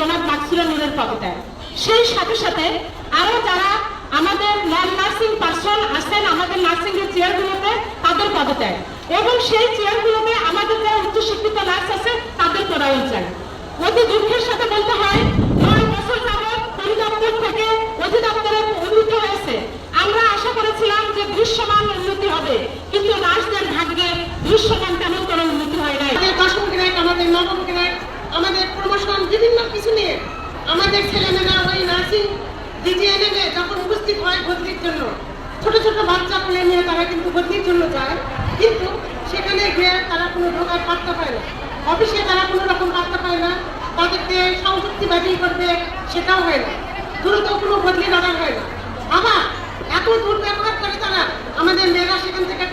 জনাব মাকসুরা নূরের কবিতায়। সেই সাথে সাথে আরও যারা আমাদের নন নার্সিং পার্সন আছেন, আমাদের নার্সিং এর চেয়ারগুলোতে তাদের কবিতায়। এবং সেই চেয়ারগুলোতে আমাদের যারা উচ্চশিক্ষিত নার্স আছে, তাদের করাও চাই অতি দুঃখের সাথে বলতে হয়, নয় বছর যাবৎ পরিদপ্তর থেকে অধিদপ্তরে উন্নীত হয়েছে। আমরা আশা করেছিলাম যে দৃশ্যমান উন্নতি হবে, কিন্তু নার্সদের ভাগ্যে দৃশ্যমান বিভিন্ন কিছু নিয়ে আমাদের ছেলেমেয়েরা ওই নার্সিং ডিজিএনএম এ যখন উপস্থিত হয় ভর্তির জন্য, ছোট ছোট বাচ্চা কোলে নিয়ে তারা কিন্তু ভর্তির জন্য যায়, কিন্তু সেখানে গিয়ে তারা কোনো ঢোকার পাত্তা পায় না। অফিসে তারা কোনো রকম পাত্তা পায় না, তাদেরকে সংযুক্তি বাতিল করবে সেটাও হয় না। দ্রুত কোনো বদলি অর্ডার হয় না। আবার এত দুর্ব্যবহার করে তারা আমাদের মেয়েরা সেখান থেকে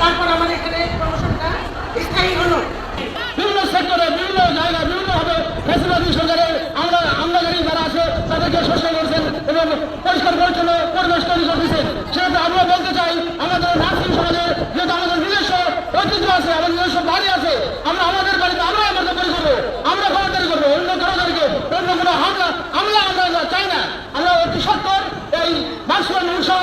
তারপর আমার এখানে বিভিন্ন সেক্টরে বিভিন্নভাবে ফেসিলিটি সরকারের আমরা পরিষ্কার পরিচ্ছন্ন পরিবেশ করতেছেন সেটা আমরা বলতে চাই, আমাদের নার্সিং সমাজে যেহেতু আমাদের নিজস্ব ঐতিহ্য আছে আমাদের নিজস্ব বাড়ি আছে আমরা আমাদের বাড়িতে আমরা আমাদের তৈরি করব আমরা খবরদারি করব অন্য কারোদেরকে অন্য কোনো হামলা হামলা আমরা চাই না আমরা অতি সত্তর এই বাক্সবান সহ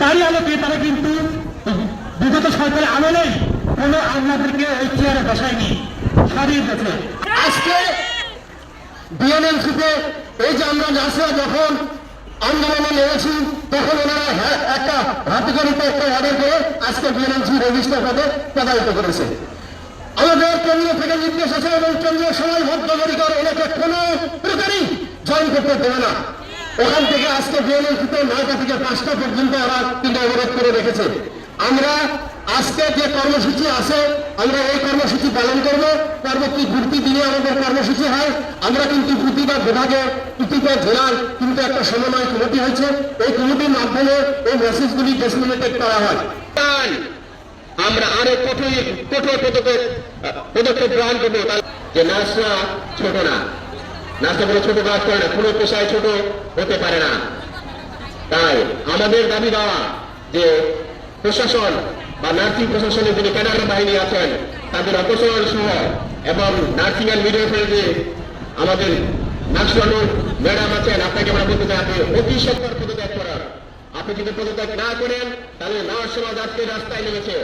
তারই আলোকে তারা কিন্তু বিগত সরকারের আমলেই কোনো আপনাদেরকে ওই চেয়ারে বসায়নি, সরিয়ে দিয়েছে। আজকে বিএনএমসিতে এই যে আমরা নার্সরা যখন আন্দোলনে নেমেছি, তখন ওনারা একটা হাতিগণিত একটা অর্ডার করে আজকে বিএনএমসি রেজিস্টার পদে প্রদায়িত করেছে। আমাদের কেন্দ্র থেকে নির্দেশ আছে এবং কেন্দ্রীয় সমাজবদ্ধ করে ওনাকে কোনো প্রকারই জয়েন করতে দেবে না। ওখান থেকে আজকে বিএনএনসিতে নয়টা থেকে পাঁচটা পর্যন্ত ওরা কিন্তু অবরোধ করে রেখেছে। আমরা আজকে যে কর্মসূচি আছে, আমরা এই কর্মসূচি পালন করব। পরবর্তী ঘুরতি দিনে আমাদের কর্মসূচি হয়। আমরা কিন্তু প্রতিটা বিভাগে, প্রতিটা জেলার কিন্তু একটা সমন্বয় কমিটি হয়েছে। এই কমিটির মাধ্যমে এই মেসেজগুলি ডিসমিনেটেড করা হয়। আমরা আরও কঠোর কঠোর পদক্ষেপ পদক্ষেপ গ্রহণ করব। যে নার্সরা ছোট না নার্সরা কোনো ছোট কাজ করে না, কোনো পেশায় ছোট হতে পারে না। তাই আমাদের দাবি দেওয়া যে প্রশাসন বা নার্সিং প্রশাসনের যিনি ক্যাডার বাহিনী আছেন, তাদের অপসারণ সহ এবং নার্সিং অ্যান্ড মিডওয়াইফারি যে আমাদের নার্সিং ম্যাডাম আছেন, আপনাকে আমরা বলতে চাই আপনি অতি সত্তর পদত্যাগ করার। আপনি যদি পদত্যাগ না করেন, তাহলে নার্স সমাজ আজকে রাস্তায় নেমেছে।